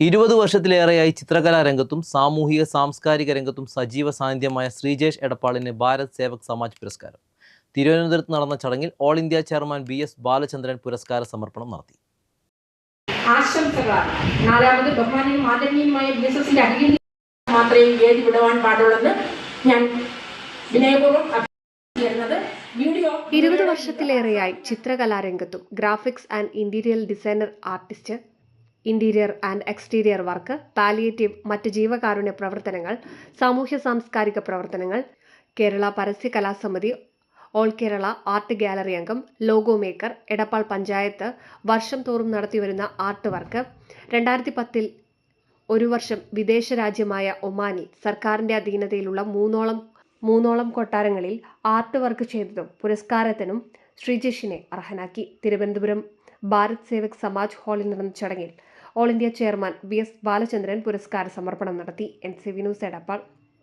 ഇരുപത് വർഷത്തിലേറെയായി ചിത്രകലാ രംഗത്തും സാമൂഹിക സാംസ്കാരിക രംഗത്തും സജീവ സാന്നിധ്യമായ ശ്രീജേഷ് എടപ്പാളിന് ഭാരത് സേവക് സമാജ് പുരസ്കാരം. തിരുവനന്തപുരത്ത് നടന്ന ചടങ്ങിൽ all India chairman B S Balachandran പുരസ്കാര സമർപ്പണം നടത്തി. ആശംസകളാണ്. നാലാമത് ബഹുമാനിയും ആദരണീയമായ ബി എസ് എസിന്റെ അടിയിൽ മാത്രമേ വേദി വിടുവാൻ പാടുള്ളെന്ന് ഞാൻ വിനയപൂർവം ഇരുപത് വർഷത്തിലേറെയായി ചിത്രകലാരംഗത്തും graphics and interior designer artist interior and exterior work palliative മറ്റ് ജീവകാരുണ്യ പ്രവർത്തനങ്ങൾ സാമൂഹ്യ സാംസ്കാരിക പ്രവർത്തനങ്ങൾ കേരള പരസ്യ കലാസമിതി ഓൾ കേരള ആർട്ട് ഗാലറി അംഗം ലോഗോ മേക്കർ എടപ്പാൾ പഞ്ചായത്ത് വർഷം തോറും നടത്തിവരുന്ന ആർട്ട് വർക്ക് രണ്ടായിരത്തി പത്തിൽ ഒരു വർഷം വിദേശ രാജ്യമായ ഒമാനിൽ സർക്കാരിന്റെ അധീനതയിലുള്ള മൂന്നോളം മൂന്നോളം കൊട്ടാരങ്ങളിൽ ആർട്ട് വർക്ക് ചെയ്തതും പുരസ്കാരത്തിനും ശ്രീജേഷിനെ അർഹനാക്കി. തിരുവനന്തപുരം ഭാരത് സേവക് സമാജ് ഹാളിൽ നടന്ന ചടങ്ങിൽ all India chairman V S Balachandran പുരസ്കാര സമർപ്പണം നടത്തി. N C Vinu news Edappal.